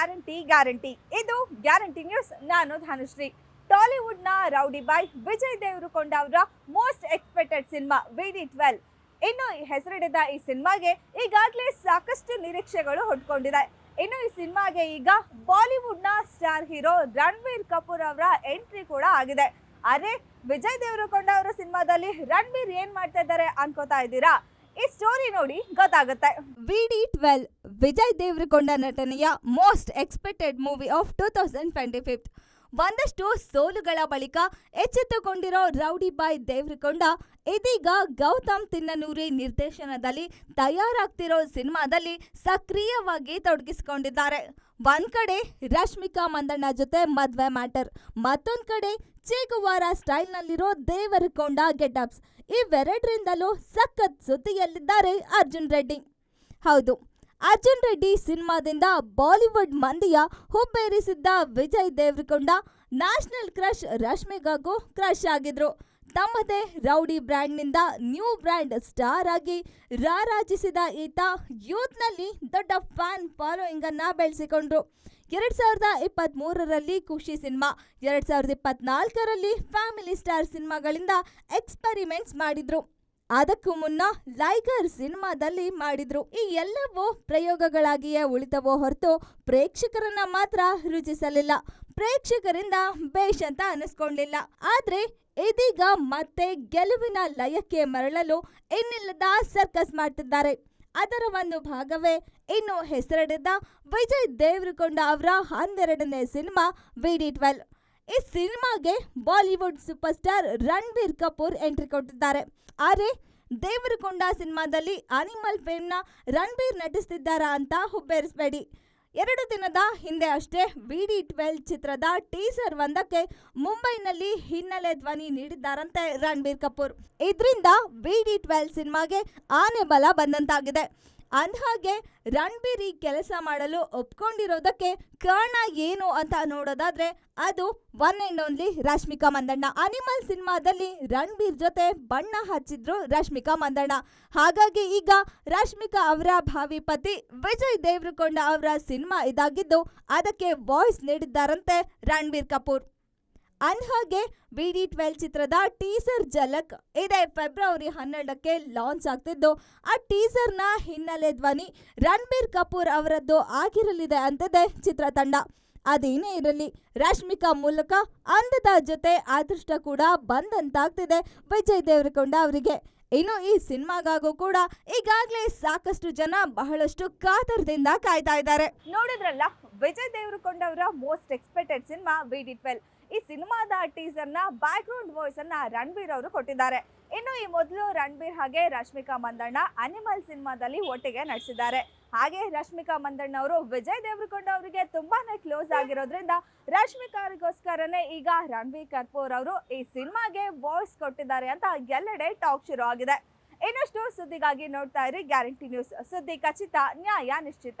Guarantee guarantee. ಇದು guarantee news. ನಾನು ಧನುಶ್ರೀ. ಟಾಲಿವುಡ್ನ ರೌಡಿ ಬಾಯ್ ವಿಜಯ್ ದೇವರಕೊಂಡ ಅವರ most expected cinema, VD twelve. ಇನ್ನು ಹೆಸರಿಡಿದ ಈ ಸಿನಿಮಾಗೆ ಈಗಾಗಲೇ ಸಾಕಷ್ಟು ನಿರೀಕ್ಷೆಗಳು ಹೊಟ್ಕೊಂಡಿದೆ ಇನ್ನು ಈ ಸಿನಿಮಾಗೆ ಈಗ ಬಾಲಿವುಡ್ನ ಸ್ಟಾರ್ ಹೀರೋ ರಣಬೀರ್ ಕಪೂರ್ ಅವರ ಎಂಟ್ರಿ ಕೂಡ ಆಗಿದೆ. ಅರೆ, ವಿಜಯ್ ದೇವರಕೊಂಡ ಅವರ ಸಿನಿಮಾದಲ್ಲಿ ರಣಬೀರ್ ಏನ್ ಮಾಡ್ತಾ ಇದ್ದಾರೆ ಅನ್ಕೋತಾ ಇದ್ದೀರಾ? ಈ ಸ್ಟೋರಿ ನೋಡಿ ಗೊತ್ತಾಗುತ್ತೆ. ವಿಡಿ ಟ್ವೆಲ್ ವಿಜಯ್ ದೇವರಕೊಂಡ ನಟನೆಯ most expected movie of two thousand twenty fifth. ಒಂದಷ್ಟು ಸೋಲುಗಳ ಬಳಿಕ ಎಚ್ಚೆತ್ತುಕೊಂಡಿರೋ ರೌಡಿ ಬಾಯ್ ದೇವರಕೊಂಡ ಇದೀಗ ಗೌತಮ್ ತಿನ್ನನೂರಿ ನಿರ್ದೇಶನದಲ್ಲಿ ತಯಾರಾಗ್ತಿರೋ ಸಿನಿಮಾದಲ್ಲಿ ಸಕ್ರಿಯವಾಗಿ ತೊಡಗಿಸಿಕೊಂಡಿದ್ದಾರೆ. ಒಂದ್ ಕಡೆ ರಶ್ಮಿಕಾ ಮಂದಣ್ಣ ಜೊತೆ ಮದ್ವೆ ಮ್ಯಾಟರ್, ಮತ್ತೊಂದ್ ಕಡೆ ಚೇಗುವಾರ ಸ್ಟೈಲ್ನಲ್ಲಿರೋ ದೇವರಕೊಂಡ ಗೆಟಪ್ಸ್. ಇವೆರಡರಿಂದಲೂ ಸಖತ್ ಸುದ್ದಿಯಲ್ಲಿದ್ದಾರೆ ಅರ್ಜುನ್ ರೆಡ್ಡಿ. ಹೌದು, ಅರ್ಜುನ್ ರೆಡ್ಡಿ ಸಿನಿಮಾದಿಂದ ಬಾಲಿವುಡ್ ಮಂದಿಯ ಹುಬ್ಬೇರಿಸಿದ್ದ ವಿಜಯ್ ದೇವರಕೊಂಡ, ನ್ಯಾಷನಲ್ ಕ್ರಶ್ ರಶ್ಮಿಗಾಗೂ ಕ್ರಶ್ ಆಗಿದ್ರು. ತಮ್ಮದೇ ರೌಡಿ ಬ್ರ್ಯಾಂಡ್ನಿಂದ ನ್ಯೂ ಬ್ರ್ಯಾಂಡ್ ಸ್ಟಾರ್ ಆಗಿ ರಾರಾಜಿಸಿದ ಈತ ಯೂತ್ನಲ್ಲಿ ದೊಡ್ಡ ಫ್ಯಾನ್ ಫಾಲೋಯಿಂಗ್ ಅನ್ನ ಬೆಳೆಸಿಕೊಂಡ್ರು. ಎರಡ್ ಸಾವಿರದ ಇಪ್ಪತ್ತ್ ಮೂರರಲ್ಲಿ ಖುಷಿ ಸಿನಿಮಾ, ಎರಡ್ ಸಾವಿರದ ಇಪ್ಪತ್ನಾಲ್ಕರಲ್ಲಿ ಫ್ಯಾಮಿಲಿ ಸ್ಟಾರ್ ಸಿನಿಮಾಗಳಿಂದ ಎಕ್ಸ್ಪೆರಿಮೆಂಟ್ಸ್ ಮಾಡಿದ್ರು. ಅದಕ್ಕೂ ಮುನ್ನ ಲೈಗರ್ ಸಿನಿಮಾದಲ್ಲಿ ಮಾಡಿದ್ರು. ಈ ಎಲ್ಲವೂ ಪ್ರಯೋಗಗಳಾಗಿಯೇ ಉಳಿತವೋ ಹೊರತು ಪ್ರೇಕ್ಷಕರನ್ನ ಮಾತ್ರ ರುಚಿಸಲಿಲ್ಲ. ಪ್ರೇಕ್ಷಕರಿಂದ ಬೇಷ್ ಅಂತ ಅನಿಸ್ಕೊಂಡಿಲ್ಲ. ಆದ್ರೆ ಇದೀಗ ಮತ್ತೆ ಗೆಲುವಿನ ಲಯಕ್ಕೆ ಮರಳಲು ಇನ್ನಿಲ್ಲದ ಸರ್ಕಸ್ ಮಾಡ್ತಿದ್ದಾರೆ. ಅದರ ಒಂದು ಭಾಗವೇ ಇನ್ನು ಹೆಸರಿಡಿದ್ದ ವಿಜಯ್ ದೇವರಕೊಂಡ ಅವರ ಹನ್ನೆರಡನೇ ಸಿನಿಮಾ ವಿಡಿ ಟ್ವೆಲ್. ಈ ಸಿನಿಮಾಗೆ Bollywood super star Ranbir Kapoor entry ಕೊಟ್ಟಿದ್ದಾರೆ. ಆದರೆ ದೇವರಕೊಂಡ ಸಿನಿಮಾದಲ್ಲಿ ಅನಿಮಲ್ ಫೇಮ್ನ ರಣಬೀರ್ ನಟಿಸ್ತಿದ್ದಾರಾ ಅಂತ ಹುಬ್ಬೇರಿಸಬೇಡಿ. ಎರಡು ದಿನದ ಹಿಂದೆ ಅಷ್ಟೇ ವಿಡಿ ಟ್ವೆಲ್ ಚಿತ್ರದ ಟೀಸರ್ ಒಂದಕ್ಕೆ ಮುಂಬೈನಲ್ಲಿ ಹಿನ್ನೆಲೆ ಧ್ವನಿ ನೀಡಿದ್ದಾರಂತೆ ರಣಬೀರ್ ಕಪೂರ್. ಇದರಿಂದ ವಿಡಿ ಟ್ವೆಲ್ ಸಿನಿಮಾಗೆ ಆನೆ ಬಲ ಬಂದಂತಾಗಿದೆ. ಅಂದ್ಹಾಗೆ ರಣಬೀರ್ ಈ ಕೆಲಸ ಮಾಡಲು ಒಪ್ಕೊಂಡಿರೋದಕ್ಕೆ ಕಾರಣ ಏನು ಅಂತ ನೋಡೋದಾದ್ರೆ ಅದು one and only Rashmika Mandanna. Animal ಸಿನಿಮಾದಲ್ಲಿ ರಣಬೀರ್ ಜೊತೆ ಬಣ್ಣ ಹಚ್ಚಿದ್ರು ರಶ್ಮಿಕಾ ಮಂದಣ್ಣ. ಹಾಗಾಗಿ ಈಗ ರಶ್ಮಿಕಾ ಅವರ ಭಾವಿ ಪತಿ ವಿಜಯ್ ದೇವ್ರಕೊಂಡ ಅವರ ಸಿನಿಮಾ ಇದಾಗಿದ್ದು ಅದಕ್ಕೆ ವಾಯ್ಸ್ ನೀಡಿದ್ದಾರಂತೆ ರಣಬೀರ್ ಕಪೂರ್. ಅಂದ್ಹಾಗೆ ಬಿಡಿ ಟ್ವೆಲ್ ಚಿತ್ರದ ಟೀಸರ್ ಜಲಕ್ ಇದೇ ಫೆಬ್ರವರಿ ಹನ್ನೆರಡಕ್ಕೆ ಲಾಂಚ್ ಆಗ್ತಿದ್ದು. ಆ ಟೀಸರ್ನ ಹಿನ್ನೆಲೆ ಧ್ವನಿ ರಣಬೀರ್ ಕಪೂರ್ ಅವರದ್ದು ಆಗಿರಲಿದೆ ಅಂತಿದೆ ಚಿತ್ರತಂಡ ಅದೇನೇ ಇರಲಿ, ರಶ್ಮಿಕಾ ಮೂಲಕ ಅಂದದ ಜೊತೆ ಅದೃಷ್ಟ ಕೂಡ ಬಂದಂತಾಗ್ತಿದೆ ವಿಜಯ್ ದೇವರಕೊಂಡ ಅವರಿಗೆ. ಇನ್ನು ಈ ಸಿನಿಮಾಗಾಗೂ ಕೂಡ ಈಗಾಗಲೇ ಸಾಕಷ್ಟು ಜನ ಬಹಳಷ್ಟು ಕಾತರದಿಂದ ಕಾಯ್ತಾ ಇದ್ದಾರೆ. ನೋಡಿದ್ರಲ್ಲ ವಿಜಯ್ ದೇವರಕೊಂಡ ಅವರ most expected cinema VD twelve ಈ ಸಿನಿಮಾದ ಟೀಸರ್ನ ಬ್ಯಾಕ್ ಗ್ರೌಂಡ್ ವಾಯ್ಸ್ ರಣಬೀರ್ ಅವರು ಕೊಟ್ಟಿದ್ದಾರೆ. ಇನ್ನು ಈ ಮೊದಲು ರಣಬೀರ್ ಹಾಗೆ ರಶ್ಮಿಕಾ ಮಂದಣ್ಣ ಅನಿಮಲ್ ಸಿನಿಮಾದಲ್ಲಿ ಒಟ್ಟಿಗೆ ನಟಿಸಿದ್ದಾರೆ ಹಾಗೆ ರಶ್ಮಿಕಾ ಮಂದಣ್ಣ ಅವರು ವಿಜಯ್ ದೇವರಕೊಂಡ ಅವರಿಗೆ ತುಂಬಾನೇ ಕ್ಲೋಸ್ ಆಗಿರೋದ್ರಿಂದ ರಶ್ಮಿಕಾ ಅವರಿಗೋಸ್ಕರನೇ ಈಗ ರಣಬೀರ್ ಕರ್ಪೂರ್ ಅವರು ಈ ಸಿನಿಮಾಗೆ ವಾಯ್ಸ್ ಕೊಟ್ಟಿದ್ದಾರೆ ಅಂತ ಎಲ್ಲೆಡೆ ಟಾಕ್ ಶುರು ಆಗಿದೆ. ಇನ್ನಷ್ಟು ಸುದ್ದಿಗಾಗಿ ನೋಡ್ತಾ ಇರಿ ಗ್ಯಾರಂಟಿ ನ್ಯೂಸ್ ಸುದ್ದಿ ಖಚಿತ, ನ್ಯಾಯ ನಿಶ್ಚಿತ.